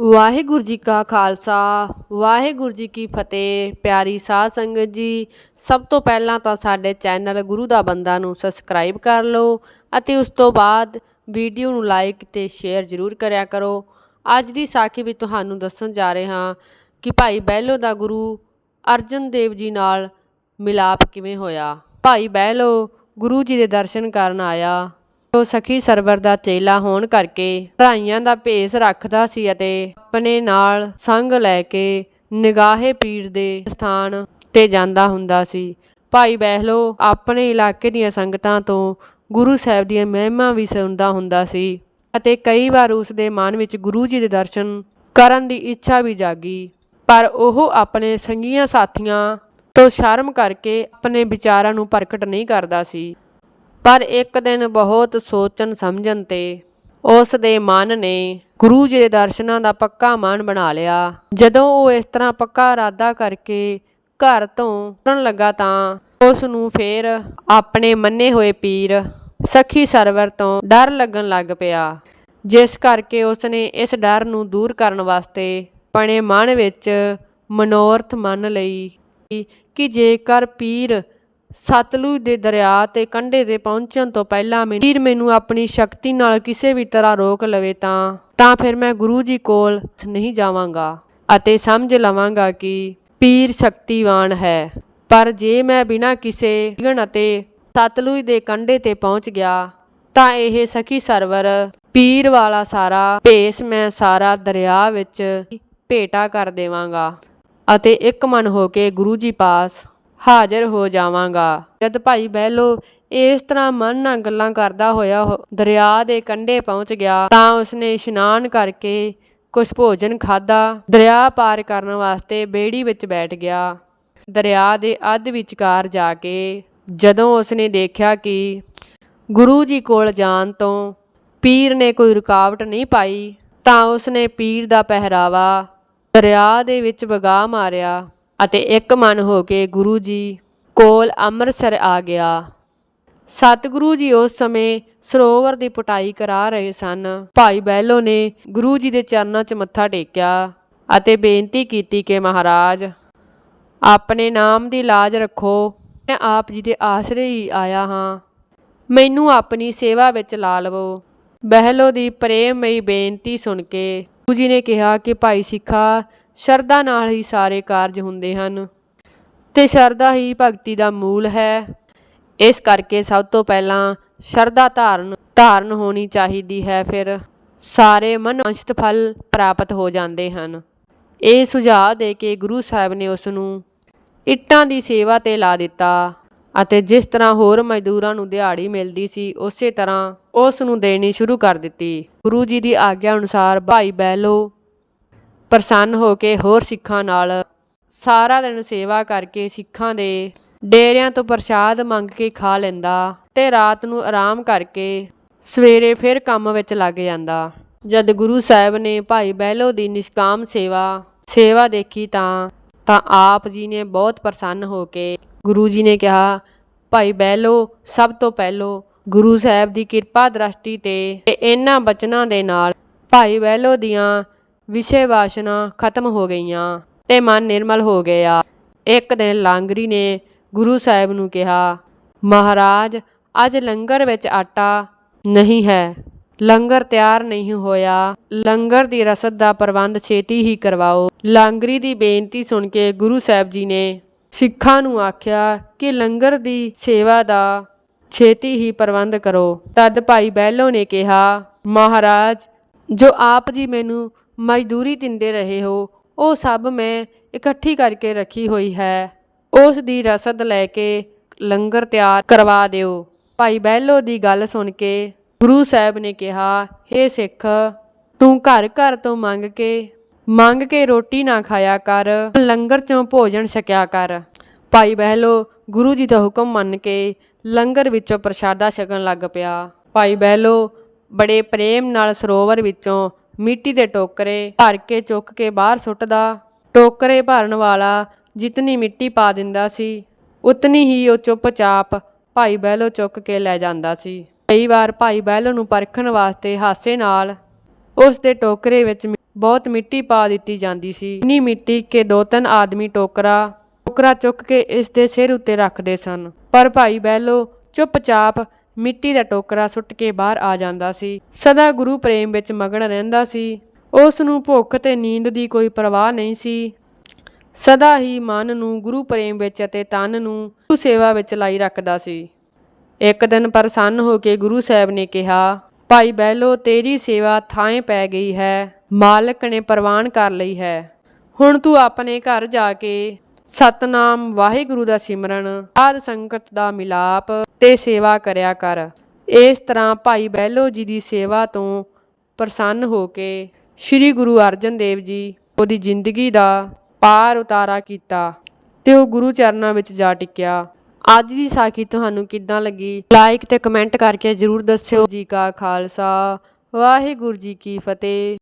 ਵਾਹਿਗੁਰੂ ਜੀ ਕਾ ਖਾਲਸਾ, ਵਾਹਿਗੁਰੂ ਜੀ ਕੀ ਫਤਿਹ। ਪਿਆਰੀ ਸਾਧ ਸੰਗਤ ਜੀ, ਸਭ ਤੋਂ ਪਹਿਲਾਂ ਤਾਂ ਸਾਡੇ ਚੈਨਲ ਗੁਰੂ ਦਾ ਬੰਦਾ ਨੂੰ ਸਬਸਕ੍ਰਾਈਬ ਕਰ ਲਓ ਅਤੇ ਉਸ ਤੋਂ ਬਾਅਦ ਵੀਡੀਓ ਨੂੰ ਲਾਈਕ ਤੇ ਸ਼ੇਅਰ ਜ਼ਰੂਰ ਕਰਿਆ ਕਰੋ। ਅੱਜ ਦੀ ਸਾਖੀ ਵਿੱਚ ਤੁਹਾਨੂੰ ਦੱਸਣ ਜਾ ਰਹੇ ਹਾਂ ਕਿ ਭਾਈ ਬਹਿਲੋ ਦਾ ਗੁਰੂ ਅਰਜਨ ਦੇਵ ਜੀ ਨਾਲ ਮਿਲਾਪ ਕਿਵੇਂ ਹੋਇਆ। ਭਾਈ ਬਹਿਲੋ ਗੁਰੂ ਜੀ ਦੇ ਦਰਸ਼ਨ ਕਰਨ ਆਇਆ। ਉਹ ਸਖੀ ਸਰਵਰ ਦਾ ਚੇਲਾ ਹੋਣ ਕਰਕੇ ਭਰਾਈਆਂ ਦਾ ਭੇਸ ਰੱਖਦਾ ਸੀ ਅਤੇ ਆਪਣੇ ਨਾਲ ਸੰਗ ਲੈ ਕੇ ਨਿਗਾਹੇ ਪੀਰ ਦੇ ਸਥਾਨ ਤੇ ਜਾਂਦਾ ਹੁੰਦਾ ਸੀ। ਭਾਈ ਬਹਿਲੋ, ਆਪਣੇ ਇਲਾਕੇ ਦੀਆਂ ਸੰਗਤਾਂ ਤੋਂ ਗੁਰੂ ਸਾਹਿਬ ਦੀਆਂ ਮਹਿਮਾ ਵੀ ਸੁਣਦਾ ਹੁੰਦਾ ਸੀ ਅਤੇ ਕਈ ਵਾਰ ਉਸ ਦੇ ਮਨ ਵਿੱਚ ਗੁਰੂ ਜੀ ਦੇ ਦਰਸ਼ਨ ਕਰਨ ਦੀ ਇੱਛਾ ਵੀ ਜਾਗੀ। ਪਰ ਉਹ ਆਪਣੇ ਸੰਗੀਆਂ ਸਾਥੀਆਂ ਤੋਂ ਸ਼ਰਮ ਕਰਕੇ ਆਪਣੇ ਵਿਚਾਰਾਂ ਨੂੰ ਪ੍ਰਗਟ ਨਹੀਂ ਕਰਦਾ ਸੀ। ਪਰ ਇੱਕ ਦਿਨ ਬਹੁਤ ਸੋਚਣ ਸਮਝਣ ਤੇ ਉਸ ਦੇ ਮਨ ਨੇ ਗੁਰੂ ਜੀ ਦੇ ਦਰਸ਼ਨਾਂ ਦਾ ਪੱਕਾ ਮਨ ਬਣਾ ਲਿਆ। ਜਦੋਂ ਉਹ ਇਸ ਤਰ੍ਹਾਂ ਪੱਕਾ ਇਰਾਦਾ ਕਰਕੇ ਘਰ ਤੋਂ ਤੁਰਨ ਲੱਗਾ ਤਾਂ ਉਸ ਨੂੰ ਫੇਰ ਆਪਣੇ ਮੰਨੇ ਹੋਏ ਪੀਰ ਸਖੀ ਸਰਵਰ ਤੋਂ ਡਰ ਲੱਗਣ ਲੱਗ ਪਿਆ, ਜਿਸ ਕਰਕੇ ਉਸ ਨੇ ਇਸ ਡਰ ਨੂੰ ਦੂਰ ਕਰਨ ਵਾਸਤੇ ਆਪਣੇ ਮਨ ਵਿੱਚ ਮਨੋਰਥ ਮੰਨ ਲਈ ਕਿ ਜੇਕਰ ਪੀਰ ਸਤਲੁਜ ਦੇ ਦਰਿਆ ਤੇ ਕੰਢੇ ਤੇ ਪਹੁੰਚਣ ਤੋਂ ਪਹਿਲਾਂ ਮੈਨੂੰ ਪੀਰ ਮੈਨੂੰ ਆਪਣੀ ਸ਼ਕਤੀ ਨਾਲ ਕਿਸੇ ਵੀ ਤਰ੍ਹਾਂ ਰੋਕ ਲਵੇ ਤਾਂ ਤਾਂ ਫਿਰ ਮੈਂ ਗੁਰੂ ਜੀ ਕੋਲ ਨਹੀਂ ਜਾਵਾਂਗਾ ਅਤੇ ਸਮਝ ਲਵਾਂਗਾ ਕਿ ਪੀਰ ਸ਼ਕਤੀਵਾਨ ਹੈ। ਪਰ ਜੇ ਮੈਂ ਬਿਨਾਂ ਕਿਸੇ ਵਿਘਨ ਅਤੇ ਸਤਲੁਜ ਦੇ ਕੰਢੇ ਤੇ ਪਹੁੰਚ ਗਿਆ, ਤਾਂ ਇਹ ਸਖੀ ਸਰਵਰ ਪੀਰ ਵਾਲਾ ਸਾਰਾ ਭੇਸ ਮੈਂ ਸਾਰਾ ਦਰਿਆ ਵਿੱਚ ਭੇਟਾ ਕਰ ਦੇਵਾਂਗਾ ਅਤੇ ਇੱਕ ਮਨ ਹੋ ਕੇ ਗੁਰੂ ਜੀ ਪਾਸ ਹਾਜ਼ਰ ਹੋ ਜਾਵਾਂਗਾ। ਜਦ ਭਾਈ ਬਹਿਲੋ ਇਸ ਤਰ੍ਹਾਂ ਮਨ ਨਾਲ ਗੱਲਾਂ ਕਰਦਾ ਹੋਇਆ ਉਹ ਦਰਿਆ ਦੇ ਕੰਢੇ ਪਹੁੰਚ ਗਿਆ। ਤਾਂ ਉਸਨੇ ਇਸ਼ਨਾਨ ਕਰਕੇ ਕੁਝ ਭੋਜਨ ਖਾਦਾ ਦਰਿਆ ਪਾਰ ਕਰਨ ਵਾਸਤੇ ਬੇੜੀ ਵਿੱਚ ਬੈਠ ਗਿਆ। ਦਰਿਆ ਦੇ ਅੱਧ ਵਿਚਕਾਰ ਜਾ ਕੇ ਜਦੋਂ ਉਸਨੇ ਦੇਖਿਆ ਕਿ ਗੁਰੂ ਜੀ ਕੋਲ ਜਾਣ ਤੋਂ ਪੀਰ ਨੇ ਕੋਈ ਰੁਕਾਵਟ ਨਹੀਂ ਪਾਈ, ਤਾਂ ਉਸਨੇ ਪੀਰ ਦਾ ਪਹਿਰਾਵਾ ਦਰਿਆ ਦੇ ਵਿੱਚ ਵਗਾ ਮਾਰਿਆ। ਅਤੇ ਇੱਕ ਮਨ ਹੋ ਕੇ ਗੁਰੂ ਜੀ ਕੋਲ ਅੰਮ੍ਰਿਤਸਰ ਆ ਗਿਆ। ਸਤਿਗੁਰੂ ਜੀ ਉਸ ਸਮੇਂ ਸਰੋਵਰ ਦੀ ਪਟਾਈ ਕਰਾ ਰਹੇ ਸਨ। ਭਾਈ ਬਹਿਲੋ ਨੇ ਗੁਰੂ ਜੀ ਦੇ ਚਰਨਾਂ 'ਚ ਮੱਥਾ ਟੇਕਿਆ ਅਤੇ ਬੇਨਤੀ ਕੀਤੀ ਕਿ ਮਹਾਰਾਜ, ਆਪਣੇ ਨਾਮ ਦੀ ਲਾਜ ਰੱਖੋ। ਮੈਂ ਆਪ ਜੀ ਦੇ ਆਸਰੇ ਹੀ ਆਇਆ ਹਾਂ। ਮੈਨੂੰ ਆਪਣੀ ਸੇਵਾ ਵਿੱਚ ਲਾ ਲਵੋ। ਬਹਿਲੋ ਦੀ ਪ੍ਰੇਮਮਈ ਬੇਨਤੀ ਸੁਣ ਕੇ ਗੁਰੂ ਜੀ ਨੇ ਕਿਹਾ ਕਿ ਭਾਈ ਸਿੱਖਾ ਸ਼ਰਧਾ ਨਾਲ ਹੀ ਸਾਰੇ ਕਾਰਜ ਹੁੰਦੇ ਹਨ। ਤੇ ਸ਼ਰਧਾ ਹੀ ਭਗਤੀ ਦਾ ਮੂਲ ਹੈ। ਇਸ ਕਰਕੇ ਸਭ ਤੋਂ ਪਹਿਲਾਂ ਸ਼ਰਧਾ ਧਾਰਨ ਧਾਰਨ ਹੋਣੀ ਚਾਹੀਦੀ ਹੈ, ਫਿਰ ਸਾਰੇ ਮਨੋਂਚਿਤ ਫਲ ਪ੍ਰਾਪਤ ਹੋ ਜਾਂਦੇ ਹਨ। ਇਹ ਸੁਝਾਅ ਦੇ ਕੇ ਗੁਰੂ ਸਾਹਿਬ ਨੇ ਉਸ ਨੂੰ ਇੱਟਾਂ ਦੀ ਸੇਵਾ ਤੇ ਲਾ ਦਿੱਤਾ ਅਤੇ ਜਿਸ ਤਰ੍ਹਾਂ ਹੋਰ ਮਜ਼ਦੂਰਾਂ ਨੂੰ ਦਿਹਾੜੀ ਮਿਲਦੀ ਸੀ, ਉਸੇ ਤਰ੍ਹਾਂ ਉਸ ਨੂੰ ਦੇਣੀ ਸ਼ੁਰੂ ਕਰ ਦਿੱਤੀ। ਗੁਰੂ ਜੀ ਦੀ ਆਗਿਆ ਅਨੁਸਾਰ ਭਾਈ ਬਹਿਲੋ ਪ੍ਰਸੰਨ ਹੋ ਕੇ ਹੋਰ ਸਿੱਖਾਂ ਨਾਲ ਸਾਰਾ ਦਿਨ ਸੇਵਾ ਕਰਕੇ ਸਿੱਖਾਂ ਦੇ ਡੇਰਿਆਂ ਤੋਂ ਪ੍ਰਸ਼ਾਦ ਮੰਗ ਕੇ ਖਾ ਲੈਂਦਾ ਤੇ ਰਾਤ ਨੂੰ ਆਰਾਮ ਕਰਕੇ ਸਵੇਰੇ ਫਿਰ ਕੰਮ ਵਿੱਚ ਲੱਗ ਜਾਂਦਾ। ਜਦ ਗੁਰੂ ਸਾਹਿਬ ਨੇ ਭਾਈ ਬਹਿਲੋ ਦੀ ਨਿਸ਼ਕਾਮ ਸੇਵਾ ਸੇਵਾ ਦੇਖੀ ਤਾਂ ਤਾਂ ਆਪ ਜੀ ਨੇ ਬਹੁਤ ਪ੍ਰਸੰਨ ਹੋ ਕੇ ਗੁਰੂ ਜੀ ਨੇ ਕਿਹਾ, ਭਾਈ ਬਹਿਲੋ, ਸਭ ਤੋਂ ਪਹਿਲੋ ਗੁਰੂ ਸਾਹਿਬ ਦੀ ਕਿਰਪਾ ਦ੍ਰਿਸ਼ਟੀ ਤੇ ਤੇ ਇਹਨਾਂ ਬਚਨਾਂ ਦੇ ਨਾਲ ਭਾਈ ਬਹਿਲੋ ਦੀਆਂ ਵਿਸ਼ੇ ਵਾਸ਼ਨਾ ਖਤਮ ਹੋ ਗਈਆਂ ਤੇ ਮਨ ਨਿਰਮਲ ਹੋ ਗਿਆ। ਇੱਕ ਦਿਨ ਲਾਂਗਰੀ ਨੇ ਗੁਰੂ ਸਾਹਿਬ ਨੂੰ ਕਿਹਾ, ਮਹਾਰਾਜ, ਅੱਜ ਲੰਗਰ ਵਿੱਚ ਆਟਾ ਨਹੀਂ ਹੈ। ਲੰਗਰ ਤਿਆਰ ਨਹੀਂ ਹੋਇਆ। ਲੰਗਰ ਦੀ ਰਸਦ ਦਾ ਪ੍ਰਬੰਧ ਛੇਤੀ ਹੀ ਕਰਵਾਓ। ਲਾਂਗਰੀ ਦੀ ਬੇਨਤੀ ਸੁਣ ਕੇ ਗੁਰੂ ਸਾਹਿਬ ਜੀ ਨੇ ਸਿੱਖਾਂ ਨੂੰ ਆਖਿਆ ਕਿ ਲੰਗਰ ਦੀ ਸੇਵਾ ਦਾ ਛੇਤੀ ਹੀ ਪ੍ਰਬੰਧ ਕਰੋ। ਤਦ ਭਾਈ ਬਹਿਲੋ ਨੇ ਕਿਹਾ, ਮਹਾਰਾਜ, ਜੋ ਆਪ ਜੀ ਮੈਨੂੰ ਮਜ਼ਦੂਰੀ ਦਿੰਦੇ ਰਹੇ ਹੋ, ਉਹ ਸਭ ਮੈਂ ਇਕੱਠੀ ਕਰਕੇ ਰੱਖੀ ਹੋਈ ਹੈ। ਉਸ ਦੀ ਰਸਦ ਲੈ ਕੇ ਲੰਗਰ ਤਿਆਰ ਕਰਵਾ ਦਿਓ। ਭਾਈ ਬਹਿਲੋ ਦੀ ਗੱਲ ਸੁਣ ਕੇ ਗੁਰੂ ਸਾਹਿਬ ਨੇ ਕਿਹਾ, ਹੇ ਸਿੱਖ, ਤੂੰ ਘਰ ਘਰ ਤੋਂ ਮੰਗ ਕੇ ਮੰਗ ਕੇ ਰੋਟੀ ਨਾ ਖਾਇਆ ਕਰ, ਲੰਗਰ ਚੋਂ ਭੋਜਨ ਛਕਿਆ ਕਰ। ਭਾਈ ਬਹਿਲੋ ਗੁਰੂ ਜੀ ਦਾ ਹੁਕਮ ਮੰਨ ਕੇ ਲੰਗਰ ਵਿੱਚੋਂ ਪ੍ਰਸ਼ਾਦਾ ਛਕਣ ਲੱਗ ਪਿਆ। ਭਾਈ ਬਹਿਲੋ ਬੜੇ ਪ੍ਰੇਮ ਨਾਲ ਸਰੋਵਰ ਵਿੱਚੋਂ ਮਿੱਟੀ ਦੇ ਟੋਕਰੇ ਭਰ ਕੇ ਚੁੱਕ ਕੇ ਬਾਹਰ ਸੁੱਟਦਾ। ਟੋਕਰੇ ਭਰਨ ਵਾਲਾ ਜਿਤਨੀ ਮਿੱਟੀ ਪਾ ਦਿੰਦਾ ਸੀ, ਉਤਨੀ ਹੀ ਉਹ ਚੁੱਪਚਾਪ ਭਾਈ ਬਹਿਲੋ ਚੁੱਕ ਕੇ ਲੈ ਜਾਂਦਾ ਸੀ। ਕਈ ਵਾਰ ਭਾਈ ਬਹਿਲੋ ਨੂੰ ਪਰਖਣ ਵਾਸਤੇ ਹਾਸੇ ਨਾਲ ਉਸ ਦੇ ਟੋਕਰੇ ਵਿੱਚ ਬਹੁਤ ਮਿੱਟੀ ਪਾ ਦਿੱਤੀ ਜਾਂਦੀ ਸੀ। ਇੰਨੀ ਮਿੱਟੀ ਕਿ ਦੋ ਤਿੰਨ ਆਦਮੀ ਟੋਕਰਾ ਟੋਕਰਾ ਚੁੱਕ ਕੇ ਇਸ ਦੇ ਸਿਰ ਉੱਤੇ ਰੱਖਦੇ ਸਨ। ਪਰ ਭਾਈ ਬਹਿਲੋ ਚੁੱਪਚਾਪ ਮਿੱਟੀ ਦਾ ਟੋਕਰਾ ਸੁੱਟ ਕੇ ਬਾਹਰ ਆ ਜਾਂਦਾ ਸੀ। ਸਦਾ ਗੁਰੂ ਪ੍ਰੇਮ ਵਿੱਚ ਮਗਨ ਰਹਿੰਦਾ ਸੀ। ਉਸ ਨੂੰ ਭੁੱਖ ਤੇ ਨੀਂਦ ਦੀ ਕੋਈ ਪਰਵਾਹ ਨਹੀਂ ਸੀ। ਸਦਾ ਹੀ ਮਨ ਨੂੰ ਗੁਰੂ ਪ੍ਰੇਮ ਵਿੱਚ ਅਤੇ ਤਨ ਨੂੰ ਗੁਰੂ ਸੇਵਾ ਵਿੱਚ ਲਾਈ ਰੱਖਦਾ ਸੀ। ਇੱਕ ਦਿਨ ਪ੍ਰਸੰਨ ਹੋ ਕੇ ਗੁਰੂ ਸਾਹਿਬ ਨੇ ਕਿਹਾ, ਭਾਈ ਬਹਿਲੋ, ਤੇਰੀ ਸੇਵਾ ਥਾਂ ਪੈ ਗਈ ਹੈ। ਮਾਲਕ ਨੇ ਪ੍ਰਵਾਨ ਕਰ ਲਈ ਹੈ। ਹੁਣ ਤੂੰ ਆਪਣੇ ਘਰ ਜਾ ਕੇ ਸਤਨਾਮ ਵਾਹਿਗੁਰੂ ਦਾ ਸਿਮਰਨ, ਆਦ ਸੰਗਤ ਦਾ ਮਿਲਾਪ ਤੇ ਸੇਵਾ ਕਰਿਆ ਕਰ। ਇਸ ਤਰ੍ਹਾਂ ਭਾਈ ਬਹਿਲੋ ਜੀ ਦੀ ਸੇਵਾ ਤੋਂ ਪ੍ਰਸੰਨ ਹੋ ਕੇ ਸ੍ਰੀ ਗੁਰੂ ਅਰਜਨ ਦੇਵ ਜੀ ਉਹਦੀ ਜ਼ਿੰਦਗੀ ਦਾ ਪਾਰ ਉਤਾਰਾ ਕੀਤਾ ਤੇ ਉਹ ਗੁਰੂ ਚਰਨਾਂ ਵਿੱਚ ਜਾ ਟਿਕਿਆ। ਅੱਜ ਦੀ ਸਾਖੀ ਤੁਹਾਨੂੰ ਕਿੱਦਾਂ ਲੱਗੀ? ਲਾਈਕ ਤੇ ਕਮੈਂਟ ਕਰਕੇ ਜਰੂਰ ਦੱਸਿਓ। ਜੀ ਕਾ ਖਾਲਸਾ, ਵਾਹਿਗੁਰੂ ਜੀ ਕੀ ਫਤਿਹ।